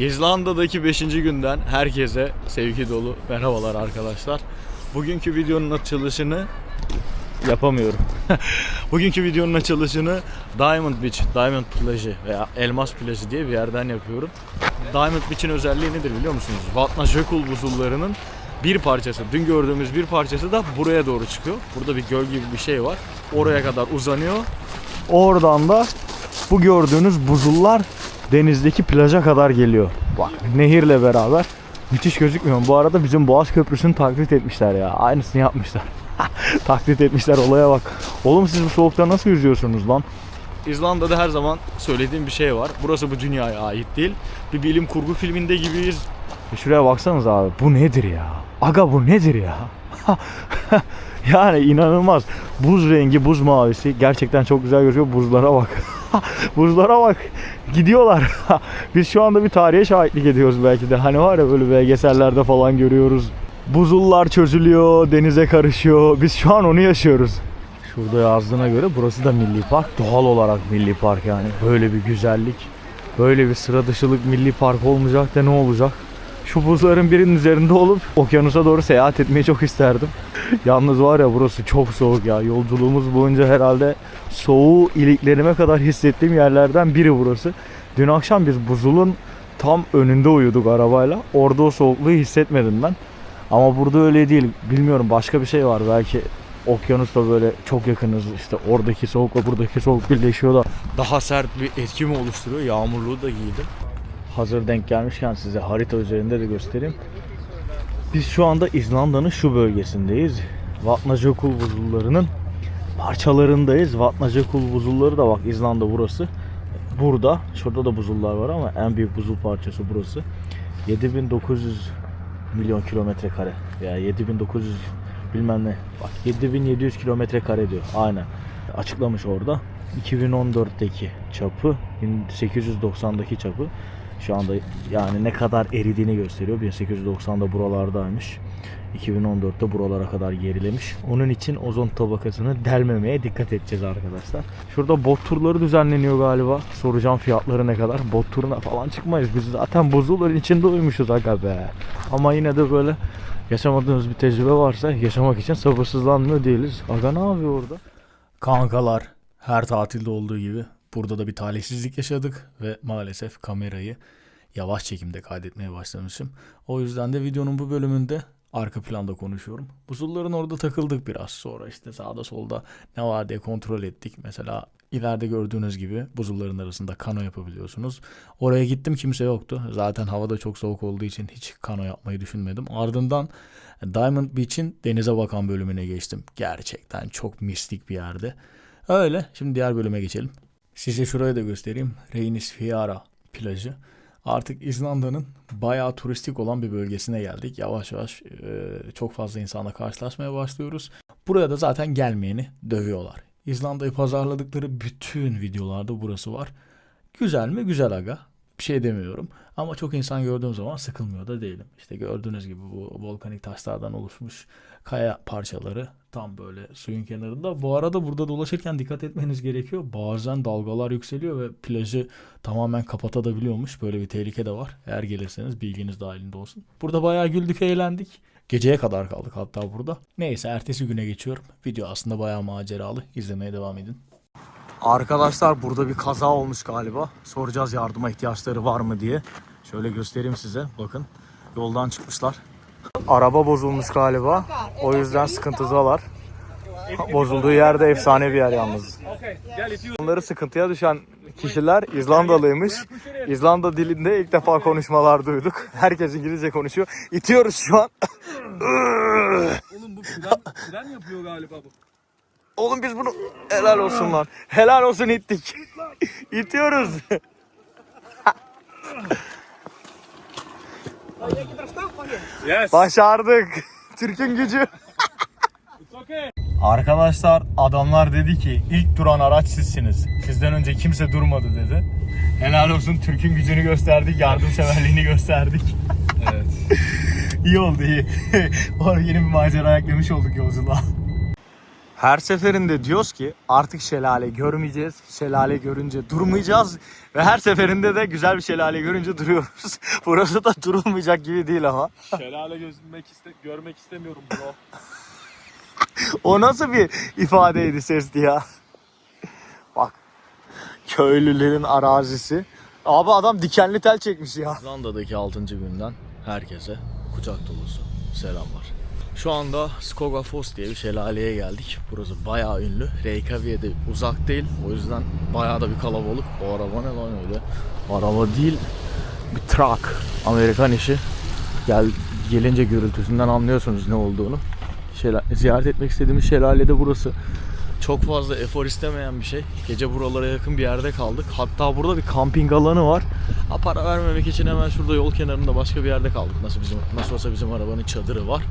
İzlanda'daki 5. günden herkese sevgi dolu merhabalar arkadaşlar. Bugünkü videonun açılışını yapamıyorum. Bugünkü videonun açılışını Diamond Beach, Diamond plajı veya Elmas plajı diye bir yerden yapıyorum. Diamond Beach'in özelliği nedir biliyor musunuz? Vatna Jökull buzullarının bir parçası, dün gördüğümüz bir parçası da buraya doğru çıkıyor. Burada bir göl gibi bir şey var. Oraya kadar uzanıyor. Oradan da bu gördüğünüz buzullar denizdeki plaja kadar geliyor. Bak nehirle beraber. Müthiş gözükmüyor mu? Bu arada bizim Boğaz Köprüsü'nü taklit etmişler ya. Aynısını yapmışlar. taklit etmişler olaya bak. Oğlum siz bu soğukta nasıl yüzüyorsunuz lan? İzlanda'da her zaman söylediğim bir şey var. Burası bu dünyaya ait değil. Bir bilim kurgu filminde gibiyiz. E Şuraya baksanız abi. Bu nedir ya? Aga bu nedir ya? yani inanılmaz. Buz rengi, buz mavisi. Gerçekten çok güzel gözüküyor. Buzlara bak. Buzlara bak. Gidiyorlar. Biz şu anda bir tarihe şahitlik ediyoruz belki de. Hani var ya böyle belgesellerde falan görüyoruz. Buzullar çözülüyor, denize karışıyor. Biz şu an onu yaşıyoruz. Şurada yazdığına göre burası da milli park. Doğal olarak milli park yani. Böyle bir güzellik, böyle bir sıra dışılık milli park olmayacak da ne olacak? Şu buzların birinin üzerinde olup okyanusa doğru seyahat etmeyi çok isterdim. Yalnız var ya burası çok soğuk ya. Yolculuğumuz boyunca herhalde soğuğu iliklerime kadar hissettiğim yerlerden biri burası. Dün akşam biz buzulun tam önünde uyuduk arabayla. Orada o soğukluğu hissetmedim ben. Ama burada öyle değil. Bilmiyorum başka bir şey var. Belki okyanusla böyle çok yakınız. İşte oradaki soğukla buradaki soğuk birleşiyor da daha sert bir etki mi oluşturuyor? Yağmurluğu da giydim. Hazır denk gelmişken size harita üzerinde de göstereyim. Biz şu anda İzlanda'nın şu bölgesindeyiz. Vatnajökull buzullarının parçalarındayız. Vatnajökull buzulları da bak İzlanda burası. Burada, şurada da buzullar var ama en büyük buzul parçası burası. 7900 milyon kilometre kare veya 7900 bilmem ne. Bak 7700 kilometre kare diyor. Aynen. Açıklamış orada. 2014'teki çapı 1890'daki çapı şu anda yani ne kadar eridiğini gösteriyor. 1890'da buralardaymış. 2014'te buralara kadar gerilemiş. Onun için ozon tabakasını delmemeye dikkat edeceğiz arkadaşlar. Şurada bot turları düzenleniyor galiba. Soracağım fiyatları ne kadar. Bot turuna falan çıkmayız. Biz zaten buzulların içinde uymuşuz aga be. Ama yine de böyle yaşamadığımız bir tecrübe varsa yaşamak için sabırsızlanmıyor değiliz. Aga ne yapıyor orada? Kankalar her tatilde olduğu gibi burada da bir talihsizlik yaşadık ve maalesef kamerayı yavaş çekimde kaydetmeye başlamışım. O yüzden de videonun bu bölümünde arka planda konuşuyorum. Buzulların orada takıldık biraz. Sonra işte sağda solda ne var diye kontrol ettik. Mesela ileride gördüğünüz gibi buzulların arasında kano yapabiliyorsunuz. Oraya gittim kimse yoktu. Zaten havada çok soğuk olduğu için hiç kano yapmayı düşünmedim. Ardından Diamond Beach'in denize bakan bölümüne geçtim. Gerçekten çok mistik bir yerde. Öyle. Şimdi diğer bölüme geçelim. Size şurayı da göstereyim. Reynisfjara plajı. Artık İzlanda'nın bayağı turistik olan bir bölgesine geldik. Yavaş yavaş e, çok fazla insanla karşılaşmaya başlıyoruz. Buraya da zaten gelmeyeni dövüyorlar. İzlanda'yı pazarladıkları bütün videolarda burası var. Güzel mi? Güzel aga. Bir şey demiyorum. Ama çok insan gördüğüm zaman sıkılmıyor da değilim. İşte gördüğünüz gibi bu volkanik taşlardan oluşmuş kaya parçaları tam böyle suyun kenarında. Bu arada burada dolaşırken dikkat etmeniz gerekiyor. Bazen dalgalar yükseliyor ve plajı tamamen kapatabiliyormuş. Böyle bir tehlike de var. Eğer gelirseniz bilginiz dahilinde olsun. Burada bayağı güldük, eğlendik. Geceye kadar kaldık hatta burada. Neyse ertesi güne geçiyorum. Video aslında bayağı maceralı. İzlemeye devam edin. Arkadaşlar burada bir kaza olmuş galiba. Soracağız yardıma ihtiyaçları var mı diye. Şöyle göstereyim size. Bakın yoldan çıkmışlar. Araba bozulmuş galiba. O yüzden sıkıntıdalar. Bozulduğu yerde efsane bir yer yalnız. Onları sıkıntıya düşen kişiler İzlandalıymış. İzlanda dilinde ilk defa konuşmalar duyduk. Herkes İngilizce konuşuyor. İtiyoruz şu an. Oğlum bu fren, fren yapıyor galiba bu. Oğlum biz bunu helal olsun lan. Helal olsun ittik. İtiyoruz. Yes. Başardık. Türk'ün gücü. Arkadaşlar adamlar dedi ki ilk duran araç sizsiniz. Sizden önce kimse durmadı dedi. Helal olsun Türk'ün gücünü gösterdik, yardımseverliğini gösterdik. Evet. iyi oldu iyi. Yeni bir macera eklemiş olduk yolculuğa. Her seferinde diyoruz ki artık şelale görmeyeceğiz. Şelale görünce durmayacağız. Ve her seferinde de güzel bir şelale görünce duruyoruz. Burası da durulmayacak gibi değil ama. Şelale gözükmek iste görmek istemiyorum bro. O nasıl bir ifadeydi sesti ya? Bak. Köylülerin arazisi. Abi adam dikenli tel çekmiş ya. Zanda'daki 6. günden herkese kucak dolusu selamlar. Şu anda Skogafoss diye bir şelaleye geldik. Burası bayağı ünlü. Reykjavik'e uzak değil. O yüzden bayağı da bir kalabalık. O araba ne lan öyle? Araba değil. Bir truck. Amerikan işi. Gel gelince gürültüsünden anlıyorsunuz ne olduğunu. Şela- ziyaret etmek istediğimiz şelale de burası. Çok fazla efor istemeyen bir şey. Gece buralara yakın bir yerde kaldık. Hatta burada bir kamping alanı var. Ha, para vermemek için hemen şurada yol kenarında başka bir yerde kaldık. Nasıl bizim nasıl olsa bizim arabanın çadırı var.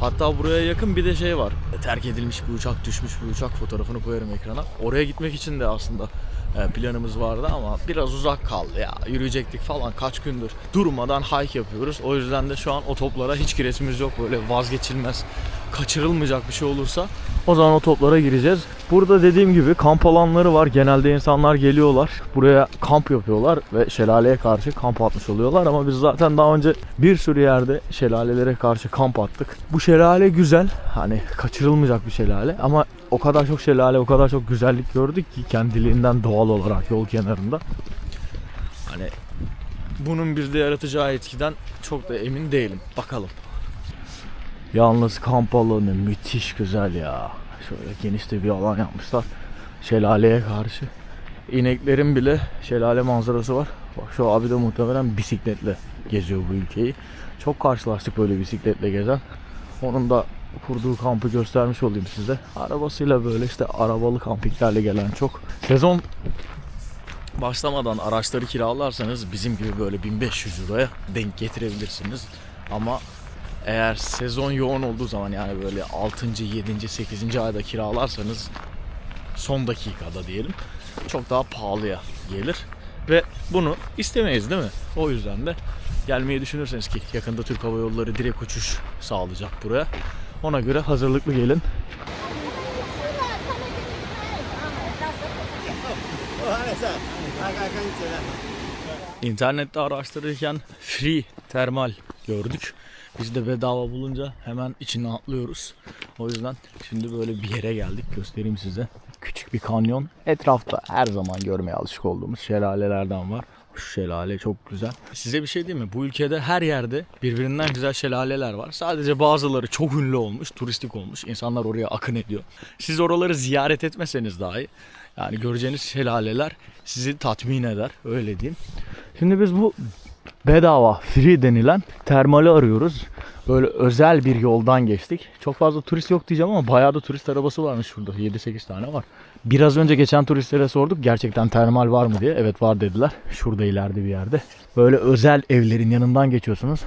Hatta buraya yakın bir de şey var. Terk edilmiş bir uçak, düşmüş bir uçak fotoğrafını koyarım ekrana. Oraya gitmek için de aslında e, planımız vardı ama biraz uzak kaldı ya. Yürüyecektik falan kaç gündür durmadan hike yapıyoruz. O yüzden de şu an o toplara hiç giresimiz yok. Böyle vazgeçilmez, kaçırılmayacak bir şey olursa o zaman o toplara gireceğiz. Burada dediğim gibi kamp alanları var. Genelde insanlar geliyorlar. Buraya kamp yapıyorlar ve şelaleye karşı kamp atmış oluyorlar. Ama biz zaten daha önce bir sürü yerde şelalelere karşı kamp attık. Bu şelale güzel. Hani kaçırılmayacak bir şelale. Ama o kadar çok şelale, o kadar çok güzellik gördük ki kendiliğinden doğal olarak yol kenarında. Hani bunun bizde yaratacağı etkiden çok da emin değilim. Bakalım. Yalnız kamp alanı müthiş güzel ya. Şöyle geniş de bir alan yapmışlar. Şelaleye karşı. İneklerin bile şelale manzarası var. Bak şu abi de muhtemelen bisikletle geziyor bu ülkeyi. Çok karşılaştık böyle bisikletle gezen. Onun da kurduğu kampı göstermiş olayım size. Arabasıyla böyle işte arabalı kampiklerle gelen çok. Sezon başlamadan araçları kiralarsanız bizim gibi böyle 1500 euroya denk getirebilirsiniz. Ama eğer sezon yoğun olduğu zaman yani böyle 6. 7. 8. ayda kiralarsanız son dakikada diyelim çok daha pahalıya gelir ve bunu istemeyiz değil mi? O yüzden de gelmeyi düşünürseniz ki yakında Türk Hava Yolları direkt uçuş sağlayacak buraya. Ona göre hazırlıklı gelin. İnternette araştırırken free termal gördük. Biz de bedava bulunca hemen içine atlıyoruz. O yüzden şimdi böyle bir yere geldik. Göstereyim size. Küçük bir kanyon. Etrafta her zaman görmeye alışık olduğumuz şelalelerden var. Şu şelale çok güzel. Size bir şey diyeyim mi? Bu ülkede her yerde birbirinden güzel şelaleler var. Sadece bazıları çok ünlü olmuş, turistik olmuş. İnsanlar oraya akın ediyor. Siz oraları ziyaret etmeseniz dahi yani göreceğiniz şelaleler sizi tatmin eder. Öyle diyeyim. Şimdi biz bu bedava free denilen termali arıyoruz. Böyle özel bir yoldan geçtik. Çok fazla turist yok diyeceğim ama bayağı da turist arabası varmış şurada. 7-8 tane var. Biraz önce geçen turistlere sorduk gerçekten termal var mı diye. Evet var dediler. Şurada ileride bir yerde. Böyle özel evlerin yanından geçiyorsunuz.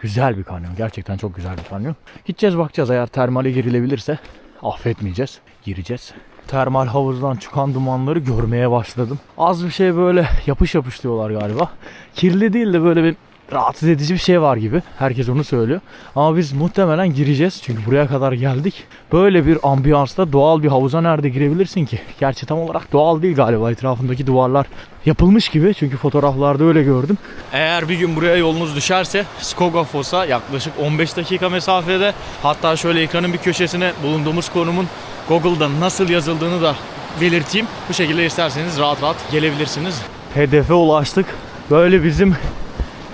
Güzel bir kanyon. Gerçekten çok güzel bir kanyon. Gideceğiz bakacağız eğer termale girilebilirse affetmeyeceğiz. Gireceğiz. Termal havuzdan çıkan dumanları görmeye başladım. Az bir şey böyle yapış yapış diyorlar galiba. Kirli değil de böyle bir rahatsız edici bir şey var gibi. Herkes onu söylüyor. Ama biz muhtemelen gireceğiz. Çünkü buraya kadar geldik. Böyle bir ambiyansta doğal bir havuza nerede girebilirsin ki? Gerçi tam olarak doğal değil galiba. Etrafındaki duvarlar yapılmış gibi. Çünkü fotoğraflarda öyle gördüm. Eğer bir gün buraya yolunuz düşerse Skogafoss'a yaklaşık 15 dakika mesafede hatta şöyle ekranın bir köşesine bulunduğumuz konumun Google'da nasıl yazıldığını da belirteyim. Bu şekilde isterseniz rahat rahat gelebilirsiniz. Hedefe ulaştık. Böyle bizim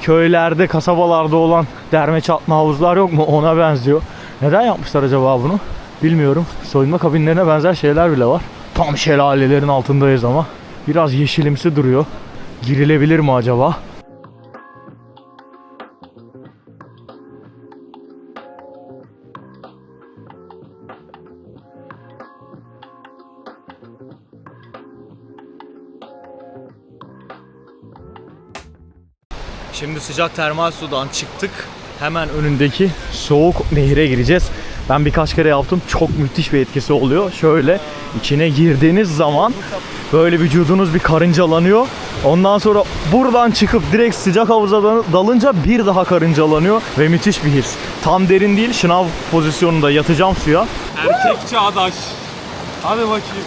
köylerde, kasabalarda olan derme çatma havuzlar yok mu? Ona benziyor. Neden yapmışlar acaba bunu? Bilmiyorum. Soyunma kabinlerine benzer şeyler bile var. Tam şelalelerin altındayız ama. Biraz yeşilimsi duruyor. Girilebilir mi acaba? Şimdi sıcak termal sudan çıktık. Hemen önündeki soğuk nehire gireceğiz. Ben birkaç kere yaptım. Çok müthiş bir etkisi oluyor. Şöyle içine girdiğiniz zaman böyle vücudunuz bir karıncalanıyor. Ondan sonra buradan çıkıp direkt sıcak havuza dal- dalınca bir daha karıncalanıyor ve müthiş bir his. Tam derin değil, şınav pozisyonunda yatacağım suya. Erkek çağdaş. Hadi bakayım.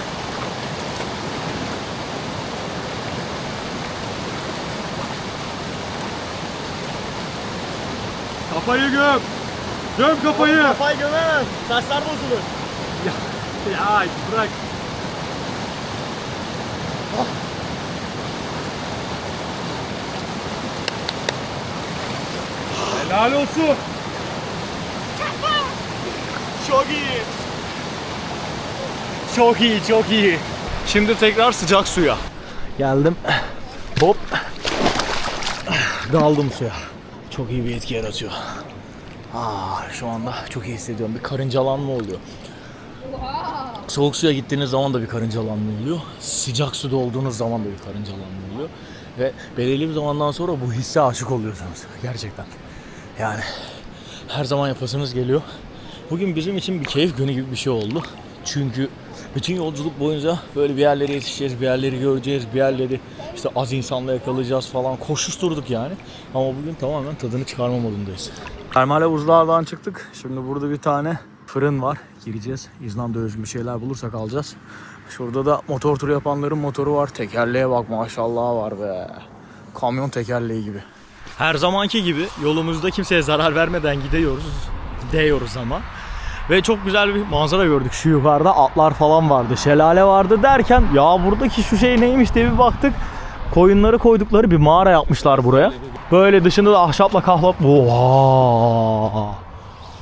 Kafayı göm. Göm kafayı. Kafayı gömemez. Saçlar bozulur. Ya bırak. Helal olsun. Çok iyi. Çok iyi, çok iyi. Şimdi tekrar sıcak suya. Geldim. Hop. Daldım suya. Çok iyi bir etki yaratıyor. Aa, şu anda çok iyi hissediyorum. Bir karıncalanma oluyor. Soğuk suya gittiğiniz zaman da bir karıncalanma oluyor. Sıcak suda olduğunuz zaman da bir karıncalanma oluyor. Ve belirli bir zamandan sonra bu hisse aşık oluyorsunuz. Gerçekten. Yani her zaman yapasınız geliyor. Bugün bizim için bir keyif günü gibi bir şey oldu. Çünkü bütün yolculuk boyunca böyle bir yerlere yetişeceğiz, bir yerleri göreceğiz, bir yerleri işte az insanla yakalayacağız falan. Koşuşturduk yani. Ama bugün tamamen tadını çıkarma modundayız. Termal buzlardan çıktık. Şimdi burada bir tane fırın var. Gireceğiz. İzlanda özgü bir şeyler bulursak alacağız. Şurada da motor turu yapanların motoru var. Tekerleğe bak maşallah var be. Kamyon tekerleği gibi. Her zamanki gibi yolumuzda kimseye zarar vermeden gidiyoruz. Değiyoruz ama. Ve çok güzel bir manzara gördük. Şu yukarıda atlar falan vardı. Şelale vardı derken ya buradaki şu şey neymiş diye bir baktık. Koyunları koydukları bir mağara yapmışlar buraya. Böyle dışında da ahşapla kahlap. Oha!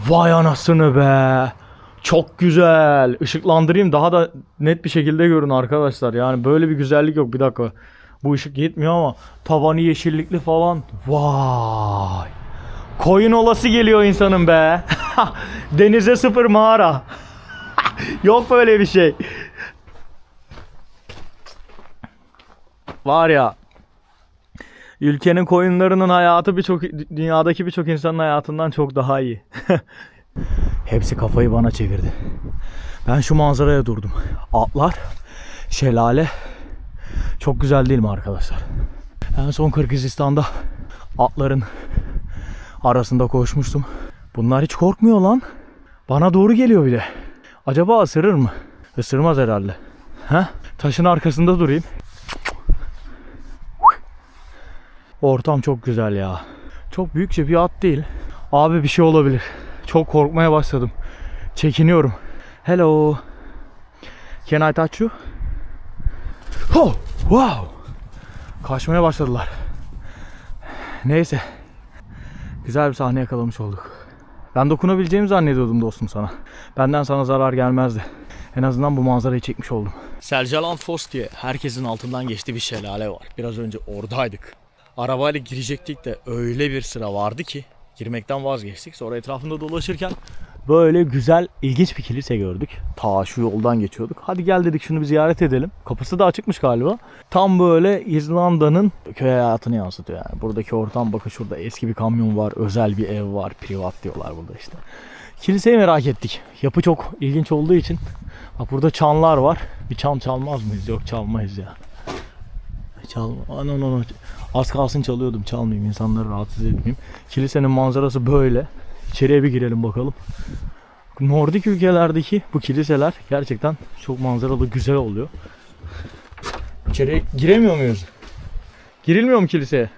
Vay anasını be. Çok güzel. Işıklandırayım daha da net bir şekilde görün arkadaşlar. Yani böyle bir güzellik yok. Bir dakika. Bu ışık yetmiyor ama tavanı yeşillikli falan. Vay. Koyun olası geliyor insanın be. Denize sıfır mağara. yok böyle bir şey. Var ya ülkenin koyunlarının hayatı birçok dünyadaki birçok insanın hayatından çok daha iyi. Hepsi kafayı bana çevirdi. Ben şu manzaraya durdum. Atlar, şelale. Çok güzel değil mi arkadaşlar? En son Kırgızistan'da atların arasında koşmuştum. Bunlar hiç korkmuyor lan. Bana doğru geliyor bile. Acaba ısırır mı? Isırmaz herhalde. Ha? Taşın arkasında durayım. Ortam çok güzel ya. Çok büyükçe bir at değil. Abi bir şey olabilir. Çok korkmaya başladım. Çekiniyorum. Hello. Can I touch you? Oh, wow. Kaçmaya başladılar. Neyse. Güzel bir sahne yakalamış olduk. Ben dokunabileceğimi zannediyordum dostum sana. Benden sana zarar gelmezdi. En azından bu manzarayı çekmiş oldum. Selcalan Fos diye herkesin altından geçtiği bir şelale var. Biraz önce oradaydık. Arabayla girecektik de öyle bir sıra vardı ki girmekten vazgeçtik. Sonra etrafında dolaşırken böyle güzel ilginç bir kilise gördük. Ta şu yoldan geçiyorduk. Hadi gel dedik şunu bir ziyaret edelim. Kapısı da açıkmış galiba. Tam böyle İzlanda'nın köy hayatını yansıtıyor yani. Buradaki ortam bakın şurada eski bir kamyon var, özel bir ev var, privat diyorlar burada işte. Kiliseyi merak ettik. Yapı çok ilginç olduğu için. Bak burada çanlar var. Bir çan çalmaz mıyız? Yok çalmayız ya. Çalma. Ano, ano, ano. Az kalsın çalıyordum. Çalmayayım. insanları rahatsız etmeyeyim. Kilisenin manzarası böyle. İçeriye bir girelim bakalım. Nordik ülkelerdeki bu kiliseler gerçekten çok manzaralı güzel oluyor. İçeriye giremiyor muyuz? Girilmiyor mu kiliseye?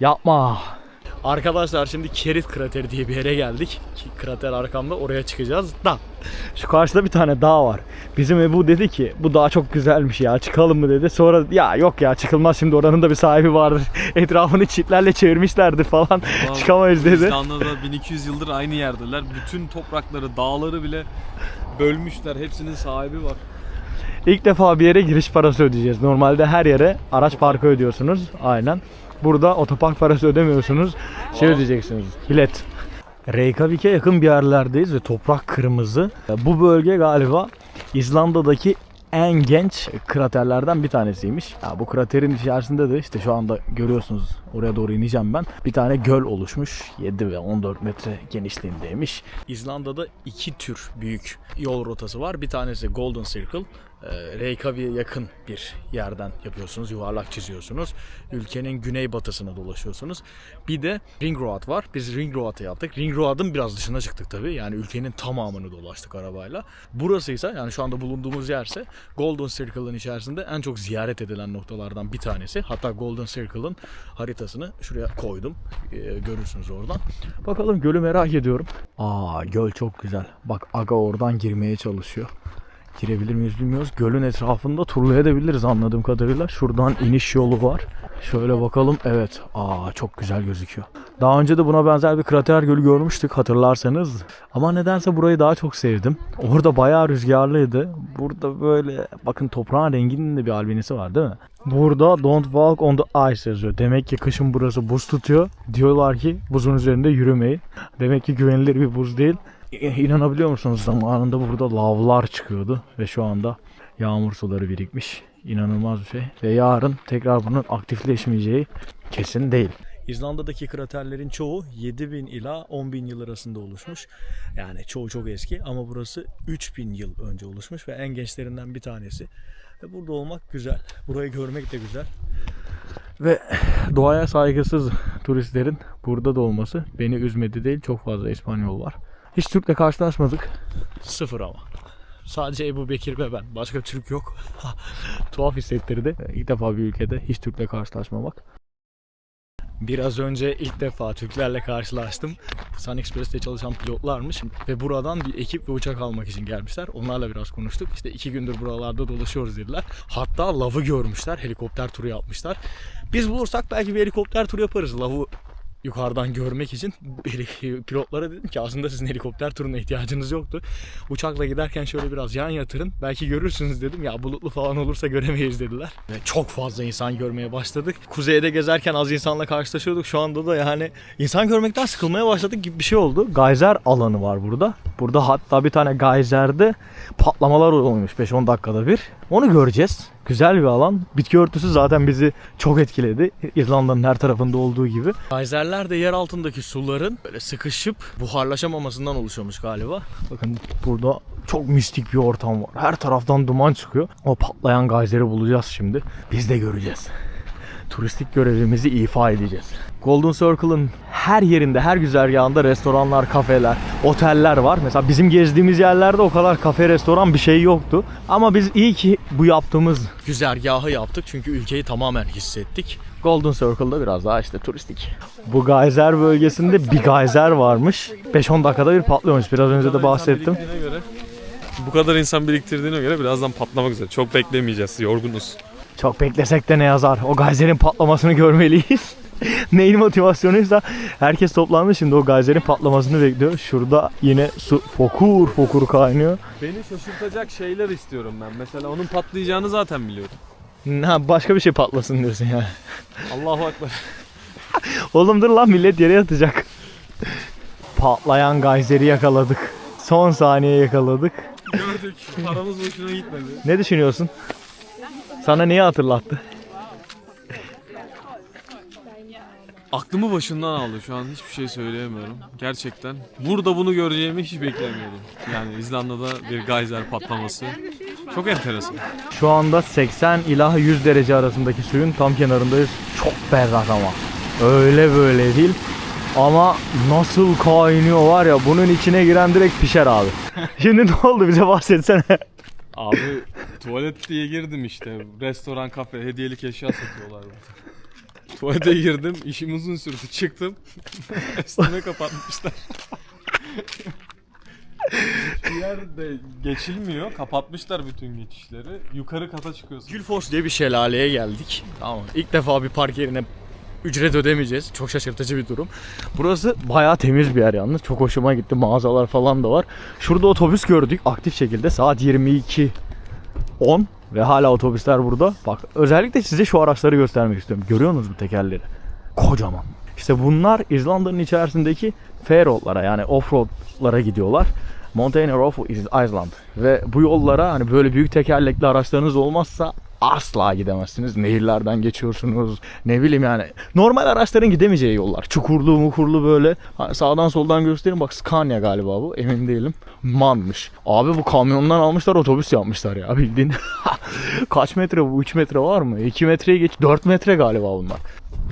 Yapma. Arkadaşlar şimdi Kerit krateri diye bir yere geldik. Krater arkamda oraya çıkacağız da. Şu karşıda bir tane dağ var. Bizim Ebu dedi ki bu dağ çok güzelmiş ya çıkalım mı dedi. Sonra ya yok ya çıkılmaz şimdi oranın da bir sahibi vardır. Etrafını çitlerle çevirmişlerdi falan. Çıkamayız dedi. İzlanda'da 1200 yıldır aynı yerdeler. Bütün toprakları, dağları bile bölmüşler. Hepsinin sahibi var. İlk defa bir yere giriş parası ödeyeceğiz. Normalde her yere araç parkı ödüyorsunuz. Aynen. Burada otopark parası ödemiyorsunuz. Şey ödeyeceksiniz. Bilet. Reykjavik'e yakın bir yerlerdeyiz ve toprak kırmızı. Bu bölge galiba İzlanda'daki en genç kraterlerden bir tanesiymiş. Ya bu kraterin içerisinde de işte şu anda görüyorsunuz oraya doğru ineceğim ben. Bir tane göl oluşmuş. 7 ve 14 metre genişliğindeymiş. İzlanda'da iki tür büyük yol rotası var. Bir tanesi Golden Circle. E, Reykjavik'e yakın bir yerden yapıyorsunuz. Yuvarlak çiziyorsunuz. Ülkenin güneybatısına dolaşıyorsunuz. Bir de Ring Road var. Biz Ring Road'ı yaptık. Ring Road'ın biraz dışına çıktık tabii. Yani ülkenin tamamını dolaştık arabayla. Burası ise yani şu anda bulunduğumuz yerse Golden Circle'ın içerisinde en çok ziyaret edilen noktalardan bir tanesi. Hatta Golden Circle'ın haritasını şuraya koydum. E, görürsünüz oradan. Bakalım gölü merak ediyorum. Aa göl çok güzel. Bak aga oradan girmeye çalışıyor. Girebilir miyiz bilmiyoruz. Gölün etrafında turlayabiliriz anladığım kadarıyla. Şuradan iniş yolu var. Şöyle bakalım. Evet. Aa çok güzel gözüküyor. Daha önce de buna benzer bir krater gölü görmüştük hatırlarsanız. Ama nedense burayı daha çok sevdim. Orada bayağı rüzgarlıydı. Burada böyle bakın toprağın renginin de bir albinisi var değil mi? Burada don't walk on the ice yazıyor. Demek ki kışın burası buz tutuyor. Diyorlar ki buzun üzerinde yürümeyin. Demek ki güvenilir bir buz değil. İnanabiliyor musunuz? Zamanında burada lavlar çıkıyordu ve şu anda yağmur suları birikmiş. İnanılmaz bir şey. Ve yarın tekrar bunun aktifleşmeyeceği kesin değil. İzlanda'daki kraterlerin çoğu 7000 ila 10.000 yıl arasında oluşmuş. Yani çoğu çok eski ama burası 3000 yıl önce oluşmuş ve en gençlerinden bir tanesi. Ve burada olmak güzel. Burayı görmek de güzel. Ve doğaya saygısız turistlerin burada da olması beni üzmedi değil. Çok fazla İspanyol var. Hiç Türk'le karşılaşmadık. Sıfır ama. Sadece Ebu Bekir ve ben. Başka Türk yok. Tuhaf hissettirdi. İlk defa bir ülkede hiç Türk'le karşılaşmamak. Biraz önce ilk defa Türklerle karşılaştım. Sun Express'te çalışan pilotlarmış ve buradan bir ekip ve uçak almak için gelmişler. Onlarla biraz konuştuk. İşte iki gündür buralarda dolaşıyoruz dediler. Hatta lavı görmüşler. Helikopter turu yapmışlar. Biz bulursak belki bir helikopter turu yaparız. Lavı yukarıdan görmek için pilotlara dedim ki aslında sizin helikopter turuna ihtiyacınız yoktu. Uçakla giderken şöyle biraz yan yatırın. Belki görürsünüz dedim. Ya bulutlu falan olursa göremeyiz dediler. Ve çok fazla insan görmeye başladık. Kuzeyde gezerken az insanla karşılaşıyorduk. Şu anda da yani insan görmekten sıkılmaya başladık gibi bir şey oldu. Gayzer alanı var burada. Burada hatta bir tane gayzerde patlamalar olmuş 5-10 dakikada bir. Onu göreceğiz. Güzel bir alan. Bitki örtüsü zaten bizi çok etkiledi. İzlanda'nın her tarafında olduğu gibi. Gayzerler de yer altındaki suların böyle sıkışıp buharlaşamamasından oluşuyormuş galiba. Bakın burada çok mistik bir ortam var. Her taraftan duman çıkıyor. O patlayan gayzeri bulacağız şimdi. Biz de göreceğiz. Turistik görevimizi ifa edeceğiz. Golden Circle'ın her yerinde, her güzergahında restoranlar, kafeler, oteller var. Mesela bizim gezdiğimiz yerlerde o kadar kafe, restoran bir şey yoktu. Ama biz iyi ki bu yaptığımız güzergahı yaptık. Çünkü ülkeyi tamamen hissettik. Golden Circle'da biraz daha işte turistik. Bu gayzer bölgesinde bir gayzer varmış. 5-10 dakikada bir patlıyormuş. Biraz önce de bahsettim. Bu kadar insan biriktirdiğine göre birazdan patlamak üzere. Çok beklemeyeceğiz. Yorgunuz. Çok beklesek de ne yazar? O gayzerin patlamasını görmeliyiz. Neyin motivasyonuysa herkes toplandı şimdi o gayzerin patlamasını bekliyor. Şurada yine su fokur fokur kaynıyor. Beni şaşırtacak şeyler istiyorum ben. Mesela onun patlayacağını zaten biliyorum. Ha, başka bir şey patlasın diyorsun yani. Allahu Ekber. Oğlum dur lan millet yere yatacak. Patlayan gayzeri yakaladık. Son saniye yakaladık. Gördük. Paramız boşuna gitmedi. Ne düşünüyorsun? Sana neyi hatırlattı? Aklımı başından aldı. Şu an hiçbir şey söyleyemiyorum. Gerçekten. Burada bunu göreceğimi hiç beklemiyordum. Yani İzlanda'da bir geyser patlaması. Çok enteresan. Şu anda 80 ila 100 derece arasındaki suyun tam kenarındayız. Çok berrak ama. Öyle böyle değil. Ama nasıl kaynıyor var ya bunun içine giren direkt pişer abi. Şimdi ne oldu bize bahsetsene. Abi tuvalet diye girdim işte. Restoran, kafe, hediyelik eşya satıyorlar burada. Tuvalete girdim, işim uzun sürdü. Çıktım. Üstüme kapatmışlar. Bir yerde geçilmiyor. Kapatmışlar bütün geçişleri. Yukarı kata çıkıyorsun. Gülfos diye bir şelaleye geldik. Tamam. İlk defa bir park yerine ücret ödemeyeceğiz. Çok şaşırtıcı bir durum. Burası bayağı temiz bir yer yalnız. Çok hoşuma gitti. Mağazalar falan da var. Şurada otobüs gördük aktif şekilde. Saat 22.10 ve hala otobüsler burada. Bak özellikle size şu araçları göstermek istiyorum. Görüyor musunuz bu tekerleri? Kocaman. İşte bunlar İzlanda'nın içerisindeki Fairroad'lara yani offroad'lara gidiyorlar. Mountainer of Island ve bu yollara hani böyle büyük tekerlekli araçlarınız olmazsa asla gidemezsiniz. Nehirlerden geçiyorsunuz. Ne bileyim yani. Normal araçların gidemeyeceği yollar. Çukurlu mukurlu böyle. Sağdan soldan göstereyim. Bak Scania galiba bu. Emin değilim. Manmış. Abi bu kamyondan almışlar otobüs yapmışlar ya bildiğin. Kaç metre bu? 3 metre var mı? 2 metreye geç. 4 metre galiba bunlar.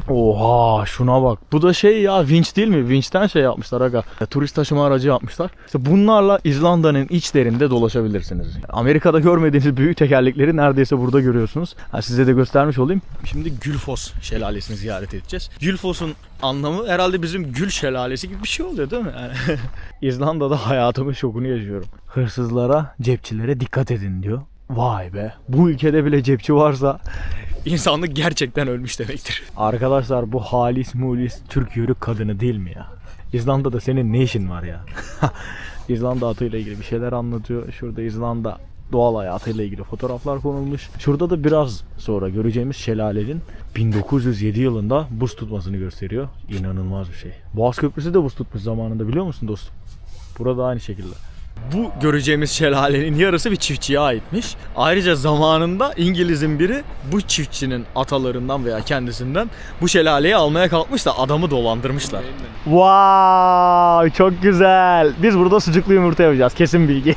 Oha şuna bak. Bu da şey ya vinç değil mi? Vinçten şey yapmışlar aga. Turist taşıma aracı yapmışlar. İşte bunlarla İzlanda'nın içlerinde dolaşabilirsiniz. Amerika'da görmediğiniz büyük tekerlekleri neredeyse burada görüyorsunuz. Ha, size de göstermiş olayım. Şimdi Gülfos şelalesini ziyaret edeceğiz. Gülfos'un anlamı herhalde bizim gül şelalesi gibi bir şey oluyor değil mi? Yani İzlanda'da hayatımın şokunu yaşıyorum. Hırsızlara, cepçilere dikkat edin diyor. Vay be. Bu ülkede bile cepçi varsa insanlık gerçekten ölmüş demektir. Arkadaşlar bu halis mulis Türk yörük kadını değil mi ya? İzlanda'da senin ne işin var ya? İzlanda atıyla ilgili bir şeyler anlatıyor. Şurada İzlanda doğal hayatıyla ilgili fotoğraflar konulmuş. Şurada da biraz sonra göreceğimiz şelalenin 1907 yılında buz tutmasını gösteriyor. İnanılmaz bir şey. Boğaz Köprüsü de buz tutmuş zamanında biliyor musun dostum? Burada aynı şekilde. Bu göreceğimiz şelalenin yarısı bir çiftçiye aitmiş. Ayrıca zamanında İngiliz'in biri bu çiftçinin atalarından veya kendisinden bu şelaleyi almaya kalkmış da adamı dolandırmışlar. Vay çok güzel. Biz burada sucuklu yumurta yapacağız kesin bilgi.